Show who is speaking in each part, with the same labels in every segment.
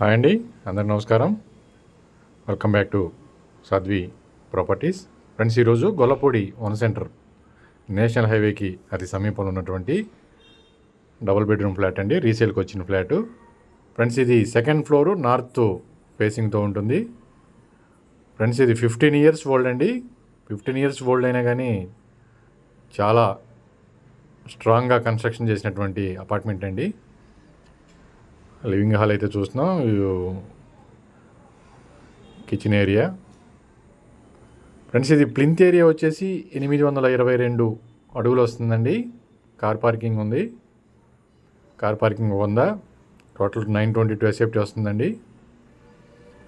Speaker 1: Hi అండి అందరు నమస్కారం. Welcome back to Sadhvi properties friends ఈరోజు గొల్లపూడి వన్ సెంటర్ నేషనల్ హైవేకి అతి సమీపంలో ఉన్నటువంటి డబుల్ బెడ్రూమ్ ఫ్లాట్ అండి రీసేల్కి వచ్చిన ఫ్లాటు. ఫ్రెండ్స్ ఇది సెకండ్ ఫ్లోరు నార్త్ ఫేసింగ్తో ఉంటుంది. ఫ్రెండ్స్ ఇది ఫిఫ్టీన్ ఇయర్స్ ఓల్డ్ అండి. ఫిఫ్టీన్ ఇయర్స్ ఓల్డ్ అయినా కానీ చాలా స్ట్రాంగ్గా కన్స్ట్రక్షన్ చేసినటువంటి అపార్ట్మెంట్ అండి. లివింగ్ హాల్ అయితే చూస్తున్నాం. Kitchen area. ఫ్రెండ్స్ ఇది ప్లింత్ ఏరియా వచ్చేసి ఎనిమిది వందల ఇరవై రెండు అడుగులు వస్తుందండి. కార్ పార్కింగ్ ఉంది. కార్ పార్కింగ్ ఉందా total nine twenty two SFT వస్తుందండి.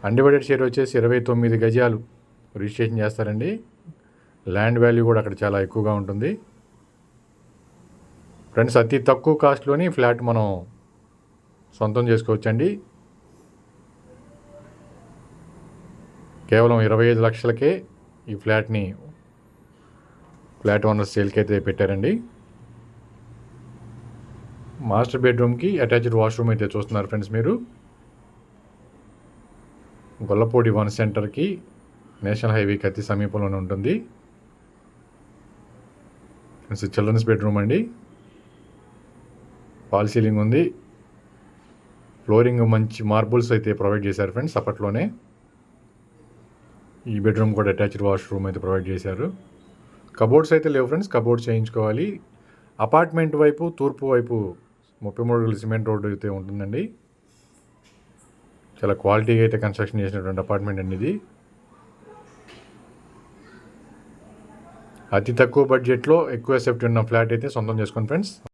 Speaker 1: అన్డివైడెడ్ షేర్ వచ్చేసి ఇరవై తొమ్మిది గజాలు రిజిస్ట్రేషన్ చేస్తారండి. ల్యాండ్ వాల్యూ కూడా అక్కడ చాలా ఎక్కువగా ఉంటుంది. ఫ్రెండ్స్ అతి తక్కువ కాస్ట్లోని ఫ్లాట్ మనం సొంతం చేసుకోవచ్చండి. కేవలం ఇరవై ఐదు లక్షలకే ఈ ఫ్లాట్ని ఫ్లాట్ ఓనర్ సేల్కి అయితే పెట్టారండి. మాస్టర్ బెడ్రూమ్కి అటాచ్డ్ వాష్రూమ్ అయితే చూస్తున్నారు ఫ్రెండ్స్ మీరు. గొల్లపూడి వన్ సెంటర్కి నేషనల్ హైవేకి అతి సమీపంలోనే ఉంటుంది. ఫ్రెండ్స్ చిల్డ్రన్స్ బెడ్రూమ్ అండి. పాల్ సీలింగ్ ఉంది. ఫ్లోరింగ్ మంచి మార్బుల్స్ అయితే ప్రొవైడ్ చేశారు ఫ్రెండ్స్ అప్పట్లోనే. ఈ బెడ్రూమ్ కూడా అటాచ్డ్ వాష్రూమ్ అయితే ప్రొవైడ్ చేశారు. కబోర్డ్స్ అయితే లేవు ఫ్రెండ్స్ కబోర్డ్స్ చేయించుకోవాలి. అపార్ట్మెంట్ వైపు తూర్పు వైపు ముప్పై మూడు సిమెంట్ రోడ్డు అయితే ఉంటుందండి. చాలా క్వాలిటీగా అయితే కన్స్ట్రక్షన్ చేసినటువంటి అపార్ట్మెంట్ అండి ఇది. అతి తక్కువ బడ్జెట్లో ఎక్కువ సేఫ్టీ ఉన్న ఫ్లాట్ అయితే సొంతం చేసుకోండి ఫ్రెండ్స్.